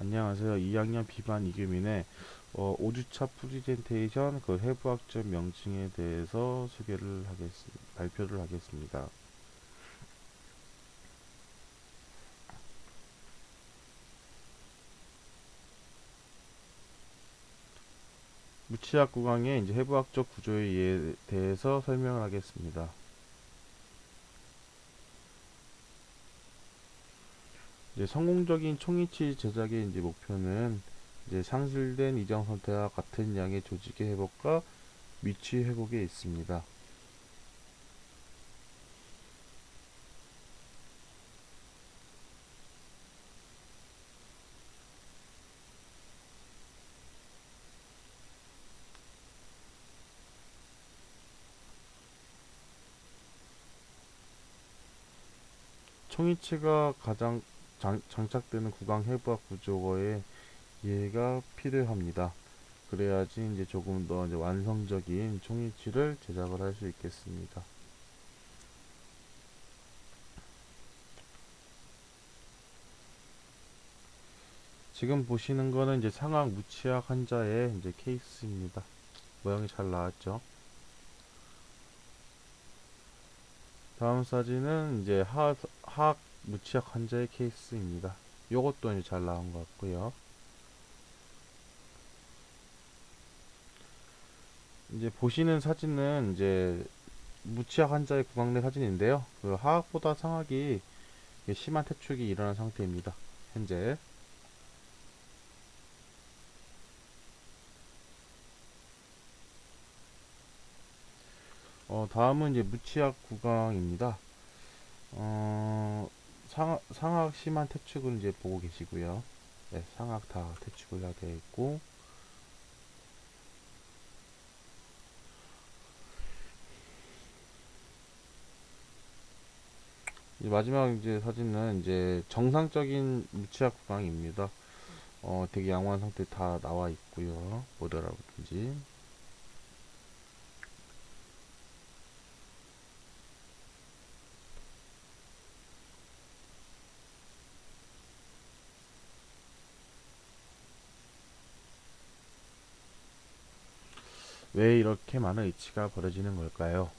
안녕하세요. 2학년 비반 이규민의 어, 5주차 프리젠테이션 그 해부학적 명칭에 대해서 소개를 하겠습니다. 발표를 하겠습니다. 무치학 구강의 이제 해부학적 구조에 예- 대해서 설명을 하겠습니다. 이제 성공적인 총이치 제작의 이제 목표는 이제 상실된 이정 상태와 같은 양의 조직의 회복과 위치 회복에 있습니다. 총이치가 가장 장, 장착되는 구강 해부학 구조거에 이해가 필요합니다. 그래야지 이제 조금 더 이제 완성적인 총이치를 제작을 할 수 있겠습니다. 지금 보시는 거는 이제 상악 무치약 환자의 이제 케이스입니다. 모양이 잘 나왔죠? 다음 사진은 이제 하, 하악 무치약 환자의 케이스입니다. 요것도 이제 잘 나온 것 같고요. 이제 보시는 사진은 이제 무치약 환자의 구강내 사진인데요. 그 하악보다 상악이 심한 퇴축이 일어난 상태입니다. 현재. 어, 다음은 이제 무치약 구강입니다. 어, 상, 상악 심한 퇴축을 이제 보고 계시고요. 네, 상악 다 퇴축을 하게 있고, 이제 마지막 이제 사진은 이제 정상적인 무치약 구강입니다. 어, 되게 양호한 상태 다 나와 있고요. 모델하고든지. 왜 이렇게 많은 이치가 벌어지는 걸까요?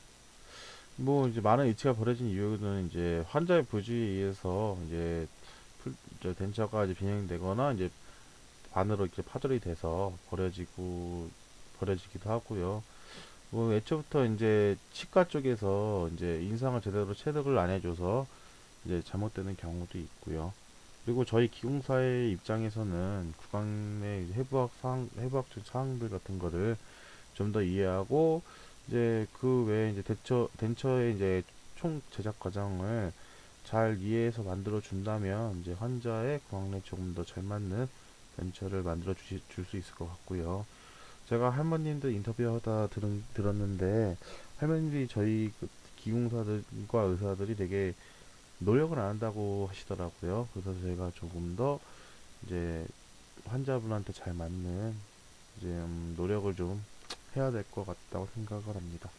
뭐 이제 많은 이치가 벌어진 이유는 이제 환자의 부주의에 의해서 이제 덴처가 이제 변형되거나 이제 반으로 이렇게 파절이 돼서 버려지고 버려지기도 하고요. 뭐 애초부터 이제 치과 쪽에서 이제 인상을 제대로 체득을 안 해줘서 이제 잘못되는 경우도 있고요. 그리고 저희 기공사의 입장에서는 구강 내 해부학 사항, 해부학적 사항들 같은 거를 좀 더 이해하고 이제 그 외에 이제 대처 덴처의 이제 총 제작 과정을 잘 이해해서 만들어 준다면 이제 환자의 구강에 조금 더 잘 맞는 덴처를 만들어 주실 수 있을 것 같고요. 제가 할머님들 인터뷰하다 들은, 들었는데 할머님들이 저희 그 기공사들과 의사들이 되게 노력을 안 한다고 하시더라고요. 그래서 제가 조금 더 이제 환자분한테 잘 맞는 이제 음, 노력을 좀 해야 될 것 같다고 생각을 합니다.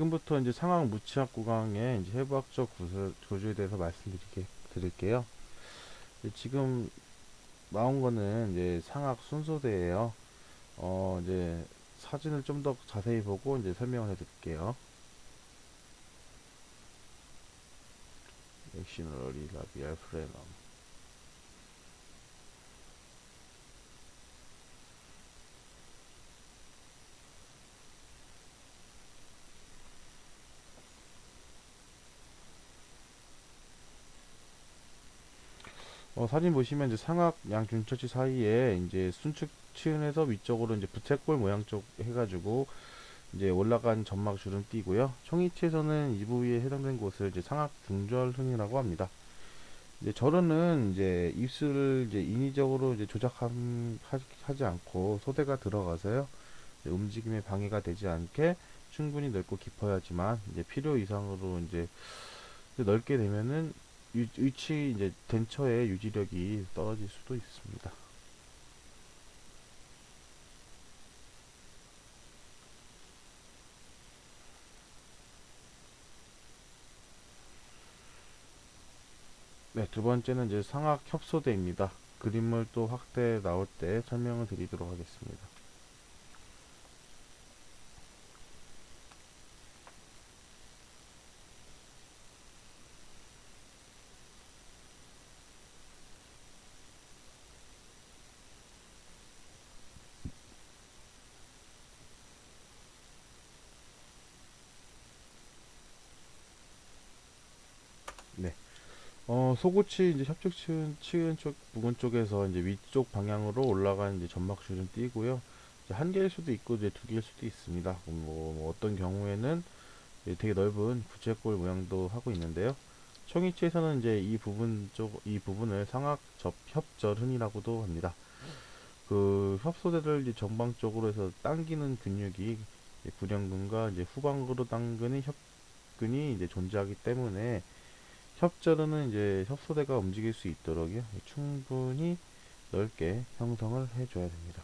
지금부터 이제 상황 무치학 구강의 이제 해부학적 구조, 구조에 대해서 말씀드리게 드릴게요. 지금 나온 거는 이제 상학 순서대예요. 어, 이제 사진을 좀 더 자세히 보고 이제 설명을 해드릴게요. 액시너리 라비알 프레넘. 어, 사진 보시면 이제 상악 양균처치 사이에 이제 순측 치은에서 위쪽으로 이제 부채꼴 모양 쪽 해가지고 이제 올라간 점막 주름 띠고요. 총이치에서는 이 부위에 해당된 곳을 이제 상악 중절흔이라고 합니다. 이제 절은은 이제 입술을 이제 인위적으로 이제 조작하지 않고 소대가 들어가서요. 움직임에 방해가 되지 않게 충분히 넓고 깊어야지만 이제 필요 이상으로 이제 넓게 되면은 유, 위치 이제 덴처의 유지력이 떨어질 수도 있습니다. 네, 두 번째는 이제 상악 협소대입니다. 그림을 또 확대 나올 때 설명을 드리도록 하겠습니다. 네. 어, 소구치 이제 협측 치은, 치은 쪽 부분 쪽에서 이제 위쪽 방향으로 올라가는 이제 점막줄은 띄고요. 이제 한 개일 수도 있고 이제 두 개일 수도 있습니다. 뭐, 뭐 어떤 경우에는 되게 넓은 부채꼴 모양도 하고 있는데요. 청이치에서는 이제 이 부분 쪽, 이 부분을 상악 접 협절흔이라고도 합니다. 그 협소대를 이제 정방 쪽으로 해서 당기는 근육이 구령근과 이제 후방으로 당기는 협근이 이제 존재하기 때문에 협절은 이제 협소대가 움직일 수 있도록요 충분히 넓게 형성을 해줘야 됩니다.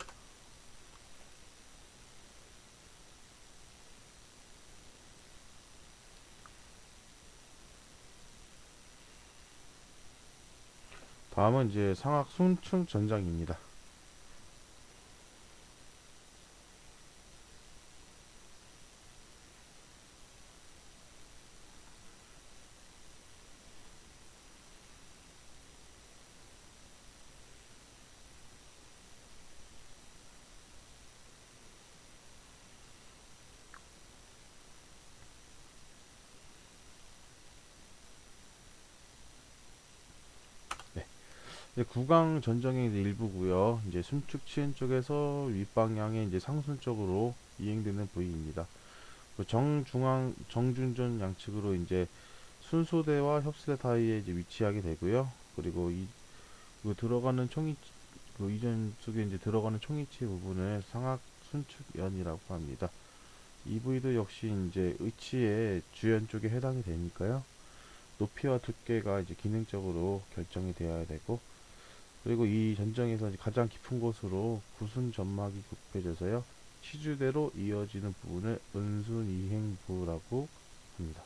다음은 이제 상악 순충 전장입니다. 이제 구강 전정의 일부고요. 이제 순축 치은 쪽에서 윗방향에 이제 상순 쪽으로 이행되는 부위입니다. 그 정중앙 정준전 양측으로 이제 순소대와 협소대 사이에 이제 위치하게 되고요. 그리고 이 그 들어가는 총이 그 이전 쪽에 이제 들어가는 총이치 부분을 상악 순축연이라고 합니다. 이 부위도 역시 이제 의치의 주연 쪽에 해당이 되니까요. 높이와 두께가 이제 기능적으로 결정이 되어야 되고 그리고 이 전장에서 가장 깊은 곳으로 구순 점막이 굽혀져서요. 치주대로 이어지는 부분을 은순이행부라고 합니다.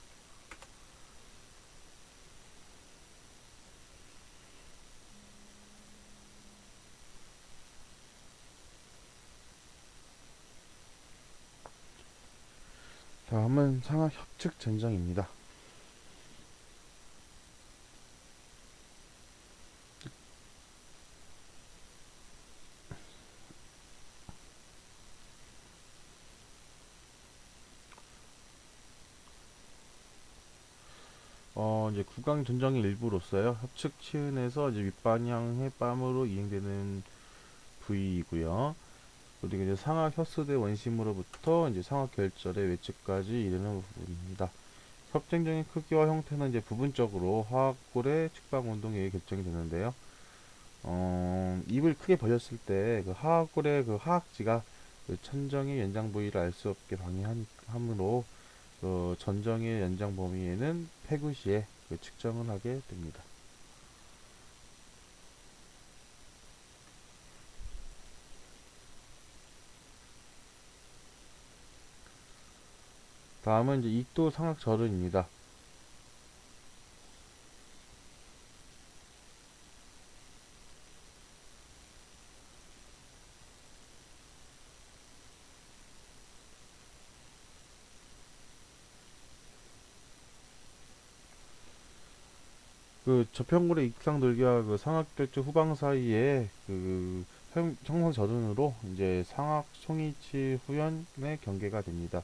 다음은 상하 협측 전장입니다. 구강 전정의 일부로서요. 협측 치은에서 이제 윗방향의 뺨으로 이행되는 부위이고요. 그리고 이제 상하 혀스대 원심으로부터 이제 상하 결절의 외측까지 이르는 부분입니다. 협쟁적인 크기와 형태는 이제 부분적으로 하악골의 측방 운동에 의해 결정이 되는데요. 어, 입을 크게 벌렸을 때 그 하악골의 그 하악지가 그 천정의 연장 부위를 알 수 없게 방해함으로 그 전정의 연장 범위에는 폐구시에 그 측정을 하게 됩니다. 다음은 이제 이도 상악 절은입니다. 그 저평골의 익상 돌기와 그 상악결절 후방 사이에 그 형성 저든으로 이제 상악 송이치 후연의 경계가 됩니다.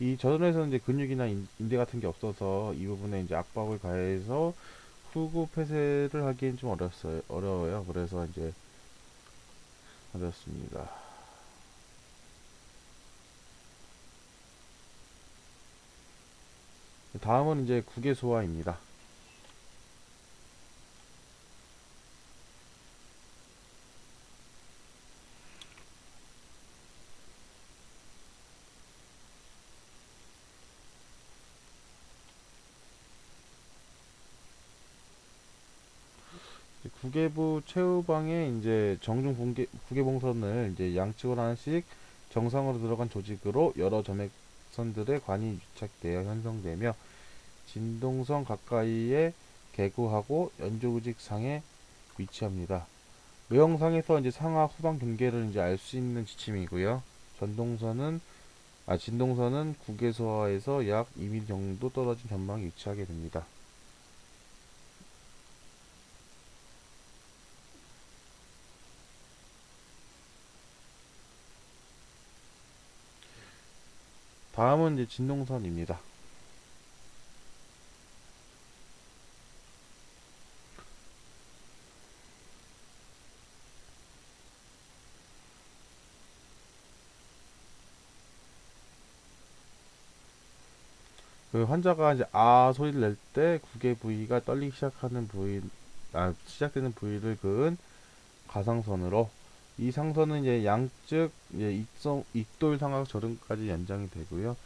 이 저든에서는 이제 근육이나 인대 같은 게 없어서 이 부분에 이제 압박을 가해서 후구 폐쇄를 하기엔 좀 어렵어요. 어려워요. 그래서 이제 어렵습니다. 다음은 이제 국외 소화입니다. 구개부 최후방에 이제 정중 분계, 구개봉선을 이제 양측으로 하나씩 정상으로 들어간 조직으로 여러 점액선들의 관이 유착되어 형성되며 진동선 가까이에 개구하고 연조구직 상에 위치합니다. 외형상에서 이제 상하 후방 경계를 이제 알 수 있는 지침이고요. 전동선은 아 진동선은 국외소하에서 약 2mm 정도 떨어진 전방에 위치하게 됩니다. 다음은 이제 진동선입니다. 그 환자가 이제 아 소리를 낼 때 구개 부위가 떨리기 시작하는 부위, 아 시작되는 부위를 그은 가상선으로 이 상선은 이제 양측 이제 입돌 상악 저름까지 연장이 되고요.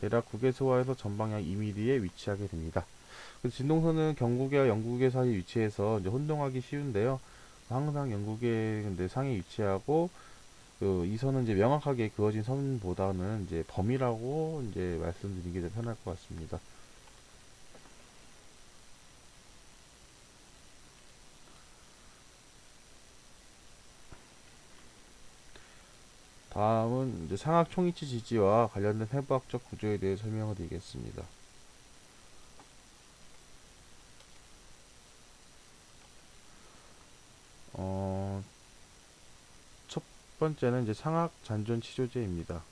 대략 국외소화에서 전방 약 2mm에 위치하게 됩니다. 그 진동선은 경국의 영국의 사이 위치해서 이제 혼동하기 쉬운데요. 항상 영국의 상에 위치하고 그 이 선은 이제 명확하게 그어진 선보다는 이제 범위라고 이제 말씀드리기 더 편할 것 같습니다. 다음은 이제 상악 총위치 지지와 관련된 해부학적 구조에 대해 설명을 드리겠습니다. 어, 첫 번째는 이제 상악 잔존 치료제입니다.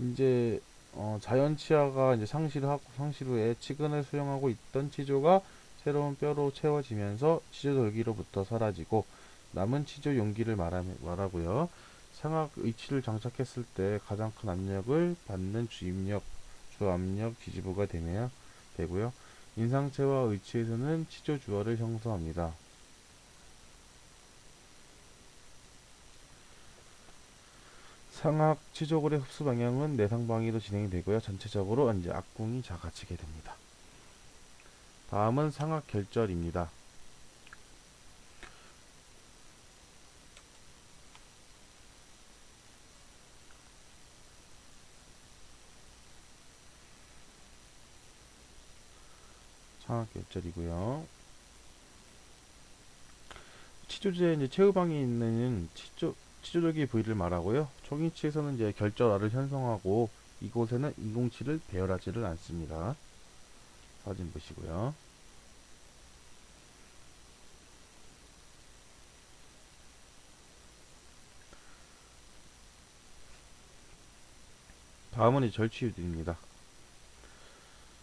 이제 어, 자연 치아가 이제 상실하고 상실 후에 치근을 수용하고 있던 치조가 새로운 뼈로 채워지면서 치조절기로부터 사라지고 남은 치조 용기를 말하, 말하고요. 상악 의치를 장착했을 때 가장 큰 압력을 받는 주입력, 주압력 지지부가 되며 되고요. 인상체와 의치에서는 치조 주어를 형성합니다. 상악 치조골의 흡수 방향은 내상 방위로 진행이 되고요. 전체적으로 이제 악궁이 작아지게 됩니다. 다음은 상악 결절입니다. 상악 결절이고요. 치조제 이제 최후방에 있는 치조 치조절기 부위를 말하고요. 초기치에서는 이제 결절알을 형성하고 이곳에는 인공치를 배열하지를 않습니다. 사진 보시고요. 다음은 이 절치유들입니다.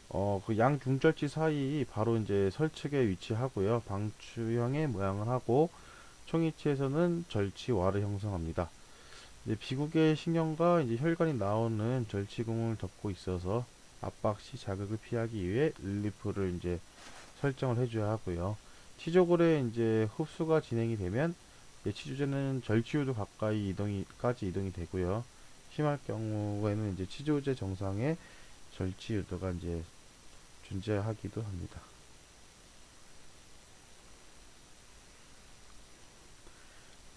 어, 그 양중절치 사이 바로 이제 설측에 위치하고요. 방추형의 모양을 하고 총이치에서는 절치와를 형성합니다. 비국의 신경과 이제 혈관이 나오는 절치궁을 덮고 있어서 압박 시 자극을 피하기 위해 릴리프를 이제 설정을 해줘야 하고요. 치조골에 이제 흡수가 진행이 되면 치조제는 절치유도 가까이 이동이까지 이동이 되고요. 심할 경우에는 이제 치조제 정상에 절치 유도가 이제 존재하기도 합니다.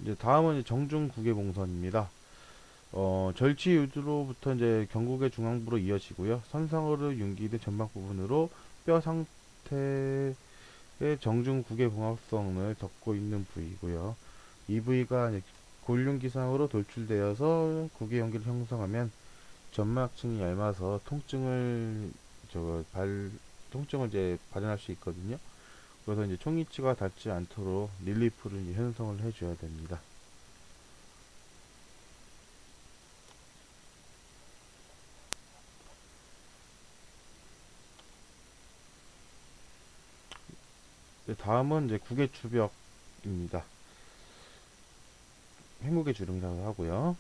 이제 다음은 정중 국외봉선입니다. 어, 절치 유두로부터 이제 경국의 중앙부로 이어지고요. 선상으로 융기대 전방 부분으로 뼈 상태의 정중 국외봉합성을 덮고 있는 부위고요. 이 부위가 골륜기상으로 돌출되어서 국외 연기를 형성하면 점막층이 얇아서 통증을 저발 통증을 이제 발현할 수 있거든요. 그래서 이제 총이치가 닿지 않도록 릴리프를 이제 형성을 해줘야 됩니다. 다음은 이제 국외 추벽입니다. 횡국의 주름이라고 하고요.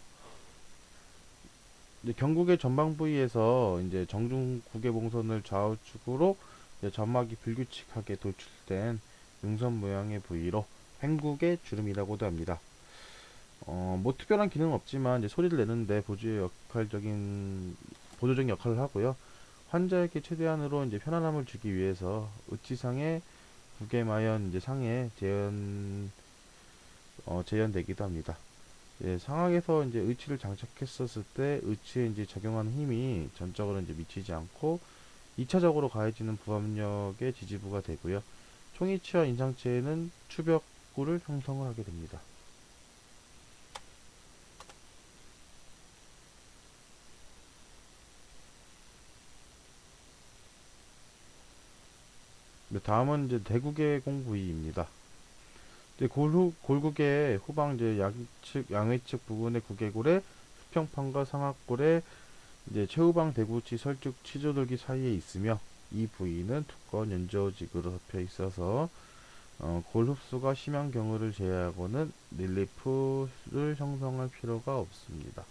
이제 경국의 전방 부위에서 이제 정중 국외봉선을 좌우측으로 이제 점막이 불규칙하게 도출된 용선 모양의 부위로 횡국의 주름이라고도 합니다. 어, 뭐 특별한 기능은 없지만 이제 소리를 내는데 보조의 역할적인 보조적인 역할을 하고요. 환자에게 최대한으로 이제 편안함을 주기 위해서 의치상의 국외마연 이제 상에 재현 어, 재현되기도 합니다. 예, 상황에서 이제 의치를 장착했었을 때 의치에 이제 적용하는 힘이 전적으로 이제 미치지 않고 2차적으로 가해지는 부합력의 지지부가 되고요. 총이치와 인상체에는 추벽구를 형성을 하게 됩니다. 네, 다음은 이제 대국의 공부위입니다. 이제 골후, 골국의 후방 이제 양측 양회측 부분의 구개골에 수평판과 상악골에 이제 최후방 대구치 설축 치조돌기 사이에 있으며 이 부위는 두꺼운 연저직으로 덮여 있어서 어, 골 흡수가 심한 경우를 제외하고는 릴리프를 형성할 필요가 없습니다.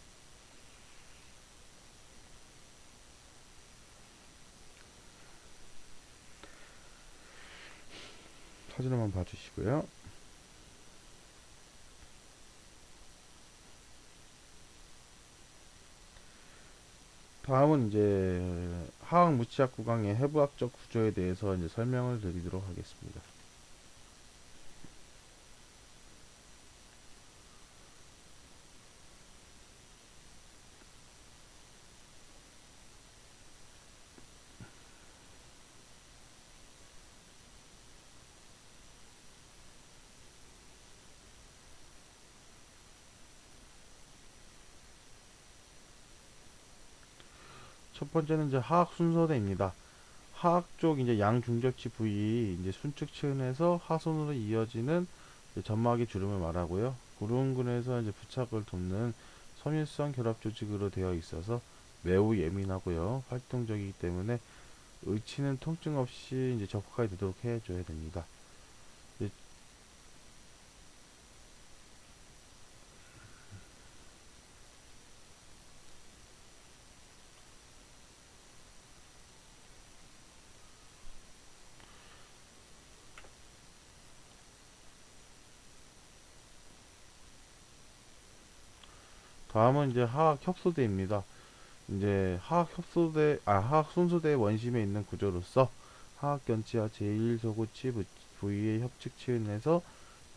사진 한번 봐주시고요. 다음은 이제 하학 무치학 구강의 해부학적 구조에 대해서 이제 설명을 드리도록 하겠습니다. 첫 번째는 이제 하악 순서대입니다. 하악 쪽 이제 양중접지 부위 이제 순측 치은에서 하순으로 이어지는 점막의 주름을 말하고요. 구름근에서 이제 부착을 돕는 섬유성 결합 조직으로 되어 있어서 매우 예민하고요. 활동적이기 때문에 의치는 통증 없이 이제 접촉하게 되도록 해줘야 됩니다. 다음은 이제 하악 협소대입니다. 이제 하악 협소대, 아, 하악 순소대 원심에 있는 구조로서 하악 견치와 제1소구치 부위의 협측 치은에서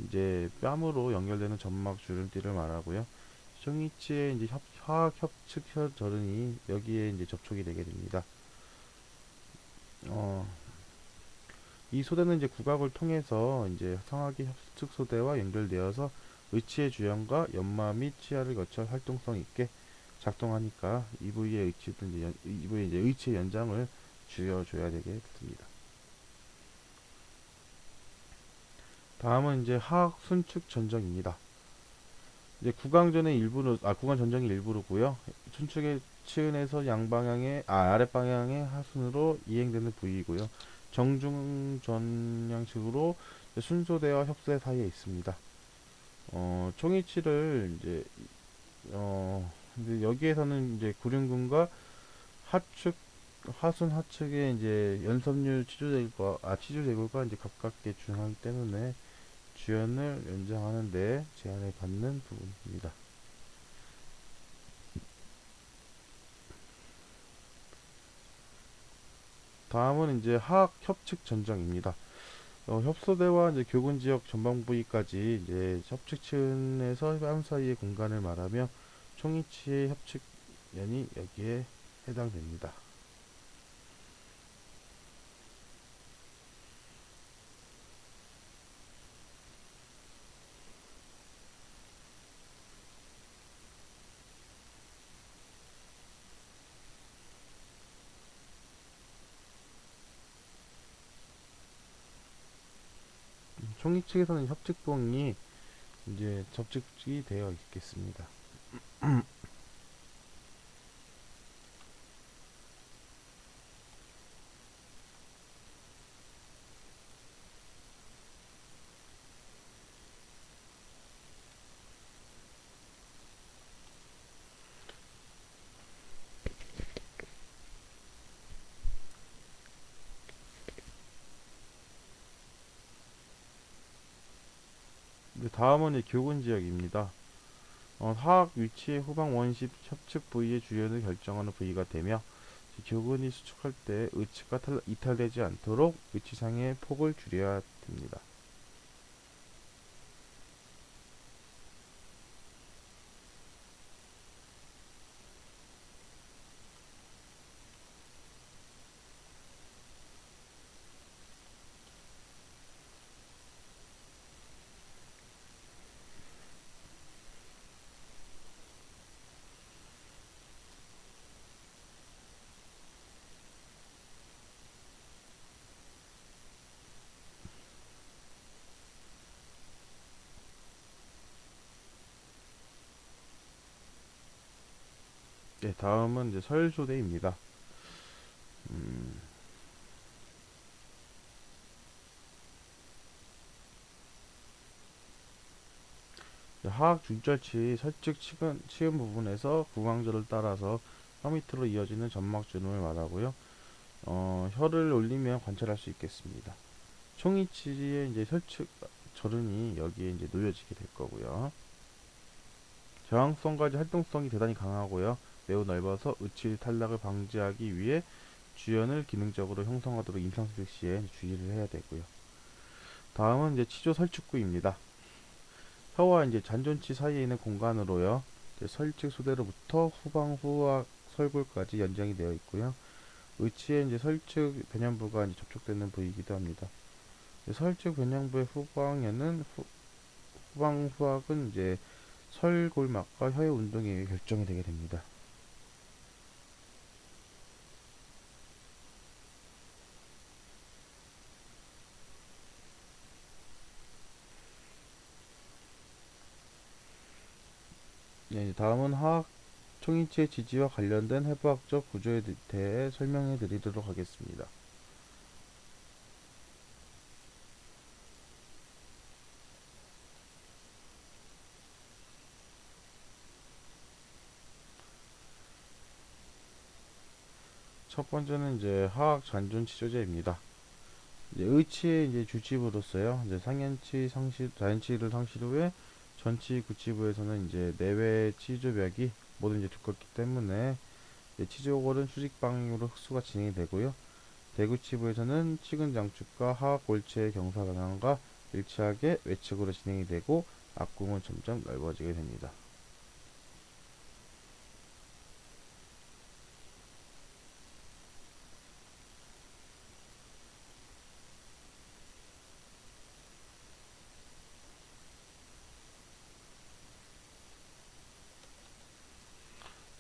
이제 뺨으로 연결되는 점막 주름띠를 말하고요.胸이치의 이제 협, 하악 협측 혈 절은이 여기에 이제 접촉이 되게 됩니다. 어, 이 소대는 이제 구각을 통해서 이제 성하기 협측 소대와 연결되어서 의치의 주연과 연마 및 치아를 거쳐 활동성 있게 작동하니까 이 부위의 이제 연, 이 부위의 이제 의치의 연장을 줄여줘야 되게 됩니다. 다음은 이제 하악 순축 전정입니다. 이제 구강전의 일부로 아 구강 전정의 일부로고요. 순축의 치은에서 양방향의 아 아랫방향의 하순으로 이행되는 부위이고요. 정중 전양식으로 순소대와 협소대 사이에 있습니다. 어, 총이치를 이제 어 근데 여기에서는 이제 구륜근과 하측 하순 하측에 이제 연섬유 치주대골과 아 치주대골과 이제 가깝게 중하기 때문에 주연을 연장하는데 제한을 받는 부분입니다. 다음은 이제 하악 협측 전정입니다. 어, 협소대와 이제 교근 지역 전방 부위까지 이제 협측층에서 뺨 사이의 공간을 말하며 총이치의 협측연이 여기에 해당됩니다. 총익 측에서는 협측봉이 이제 접촉이 되어 있겠습니다. 네, 다음은 교근 지역입니다. 어, 하악 위치의 후방 원심 협측 부위의 주연을 결정하는 부위가 되며 교근이 수축할 때 탈- 이탈되지 않도록 위치상의 폭을 줄여야 됩니다. 다음은 이제 설소대입니다. 음, 하악 중절치 설측 치근, 치은 부분에서 구강절을 따라서 혀 밑으로 이어지는 점막 주름을 말하고요. 어, 혀를 올리면 관찰할 수 있겠습니다. 총이치의 이제 설측 절은이 여기에 이제 놓여지게 될 거고요. 저항성과 이제 활동성이 대단히 강하고요. 매우 넓어서 의치 탈락을 방지하기 위해 주연을 기능적으로 형성하도록 임상수색 시에 주의를 해야 되고요. 다음은 이제 치조 설축구입니다. 혀와 이제 잔존치 사이에 있는 공간으로요. 설측 소대로부터 후방 후악 설골까지 연장이 되어 있고요. 의치의 이제 설측 변형부가 이제 접촉되는 부위이기도 합니다. 설측 변형부의 후방에는 후, 후방 후악은 이제 설골막과 혀의 운동에 결정이 되게 됩니다. 다음은 화학 총인치의 지지와 관련된 해부학적 구조에 대- 대해 설명해 드리도록 하겠습니다. 첫 번째는 이제 화학 잔존 치조제입니다. 이제 의치의 이제 주치부로서요. 이제 상현치 상실 자연치를 상실 후에 전치 구치부에서는 이제 내외 치조벽이 모두 이제 두껍기 때문에 치조골은 수직 방향으로 흡수가 진행이 되고요. 대구치부에서는 치근 장축과 하악 골체의 경사 방향과 일치하게 외측으로 진행이 되고 앞궁은 점점 넓어지게 됩니다.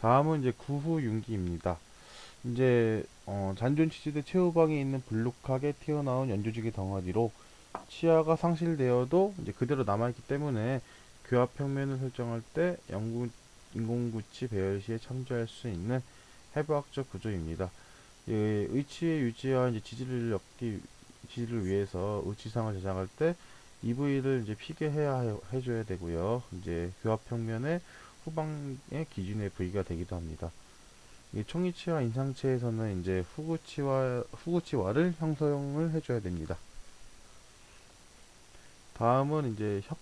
다음은 이제 구후 융기입니다. 이제 어, 잔존 치즈대 최후방에 있는 불룩하게 튀어나온 연조직의 덩어리로 치아가 상실되어도 이제 그대로 남아있기 때문에 교합 평면을 설정할 때 영구, 인공구치 배열 시에 참조할 수 있는 해부학적 구조입니다. 예, 의치의 유지와 이제 지지를 얻기 지지를 위해서 의치상을 제작할 때이 부위를 이제 피게 해야 해- 해줘야 되고요. 이제 교합 평면의 후방의 기준의 부위가 되기도 합니다. 이 총이치와 인상체에서는 이제 후구치와 후구치와를 형성을 해줘야 됩니다. 다음은 이제 협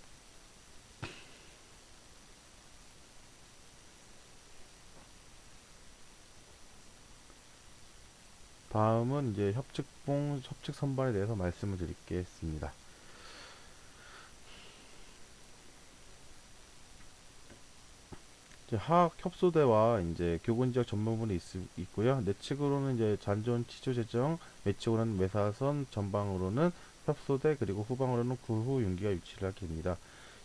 다음은 이제 협측봉 협측 선반에 대해서 말씀을 드리겠습니다. 이제 하악 협소대와 이제 교근 지역 전문분이 있, 있고요. 내측으로는 이제 잔존 치조 재정, 외측으로는 외사선, 전방으로는 협소대 그리고 후방으로는 구후 융기가 위치를 하게 됩니다.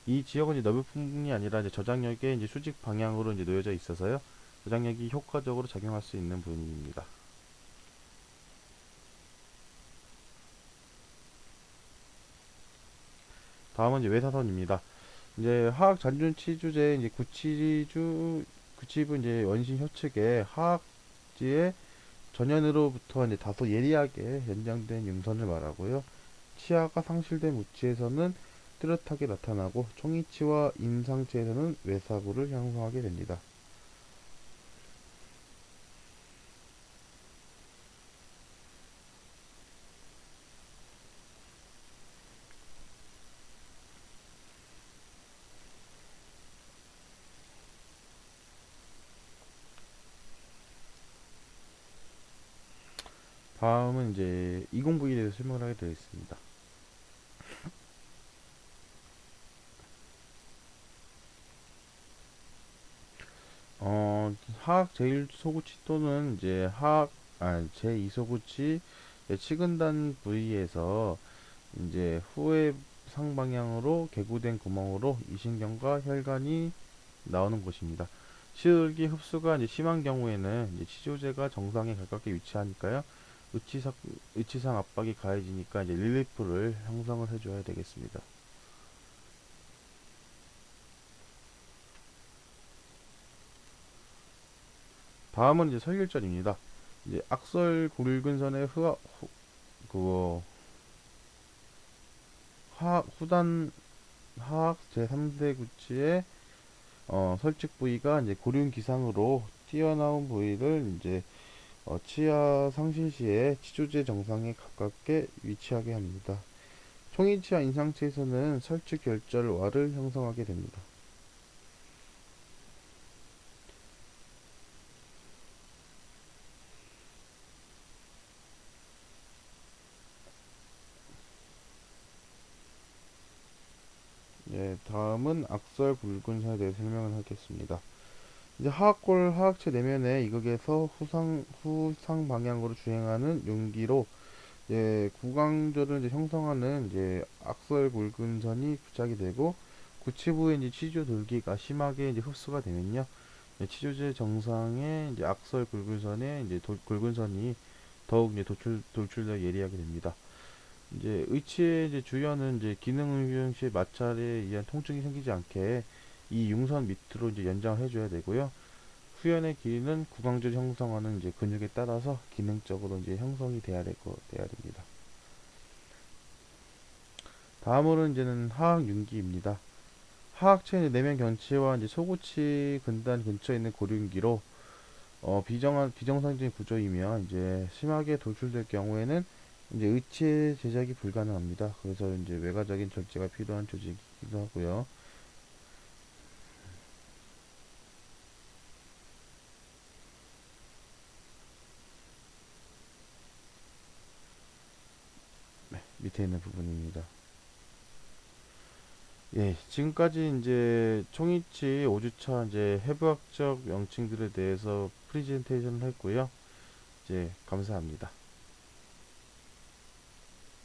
이 지역은 이제 넓은 뿐이 아니라 이제 저장력에 이제 수직 방향으로 이제 놓여져 있어서요. 저장력이 효과적으로 작용할 수 있는 부분입니다. 다음은 이제 외사선입니다. 이제 하악 잔존 치주제 이제 구치주 구치부 이제 원심 혀측에 하악지의 전연으로부터 이제 다소 예리하게 연장된 융선을 말하고요. 치아가 상실된 위치에서는 뚜렷하게 나타나고 총이치와 임상체에서는 외사구를 형성하게 됩니다. 다음은 이제 20V에 대해서 설명을 하게 되어 있습니다. 어, 하악 제1소구치 또는 이제 하악, 아, 제2소구치 치근단 부위에서 이제 후회 상방향으로 개구된 구멍으로 이신경과 혈관이 나오는 곳입니다. 치을기 흡수가 이제 심한 경우에는 이제 치조제가 정상에 가깝게 위치하니까요. 의치상, 의치상 압박이 가해지니까 이제 릴리프를 형성을 해줘야 되겠습니다. 다음은 이제 설결절입니다. 이제 악설 굵은선의 후하, 후, 그거, 하, 후단, 하악 제3대 구치의 어, 설측 부위가 이제 고륜 기상으로 튀어나온 부위를 이제 어, 치아 상실 시에 치조제 정상에 가깝게 위치하게 합니다. 총이치아 인상체에서는 설측 결절 와를 형성하게 됩니다. 네, 다음은 악설 굵은선에 대해 설명을 하겠습니다. 이제 하악골 하악체 내면의 이극에서 후상 후상 방향으로 주행하는 용기로 이제 구강조를 이제 형성하는 이제 악설 굵은선이 부착이 되고 구치부의 이제 치조 돌기가 심하게 이제 흡수가 되면요. 이제 치조제 정상에 이제 악설 굵은선에 이제 도, 굵은선이 더욱 이제 도출 돌출되어 예리하게 됩니다. 이제 의치의 이제 주연은 이제 기능 응용 시 마찰에 의한 통증이 생기지 않게 이 융선 밑으로 이제 연장을 해줘야 되고요. 후연의 길이는 구강절 형성하는 이제 근육에 따라서 기능적으로 이제 형성이 돼야 되고 돼야 됩니다. 다음으로 이제는 하악 윤기입니다. 하악체 내면 경치와 이제 소구치 근단 근처에 있는 고륜기로 어, 비정한 비정상적인 구조이며 이제 심하게 돌출될 경우에는 이제 의체 제작이 불가능합니다. 그래서 이제 외과적인 절제가 필요한 조직이기도 하고요. 네, 밑에 있는 부분입니다. 예, 지금까지 이제 총이치 5주차 이제 해부학적 명칭들에 대해서 프리젠테이션을 했고요. 이제 감사합니다.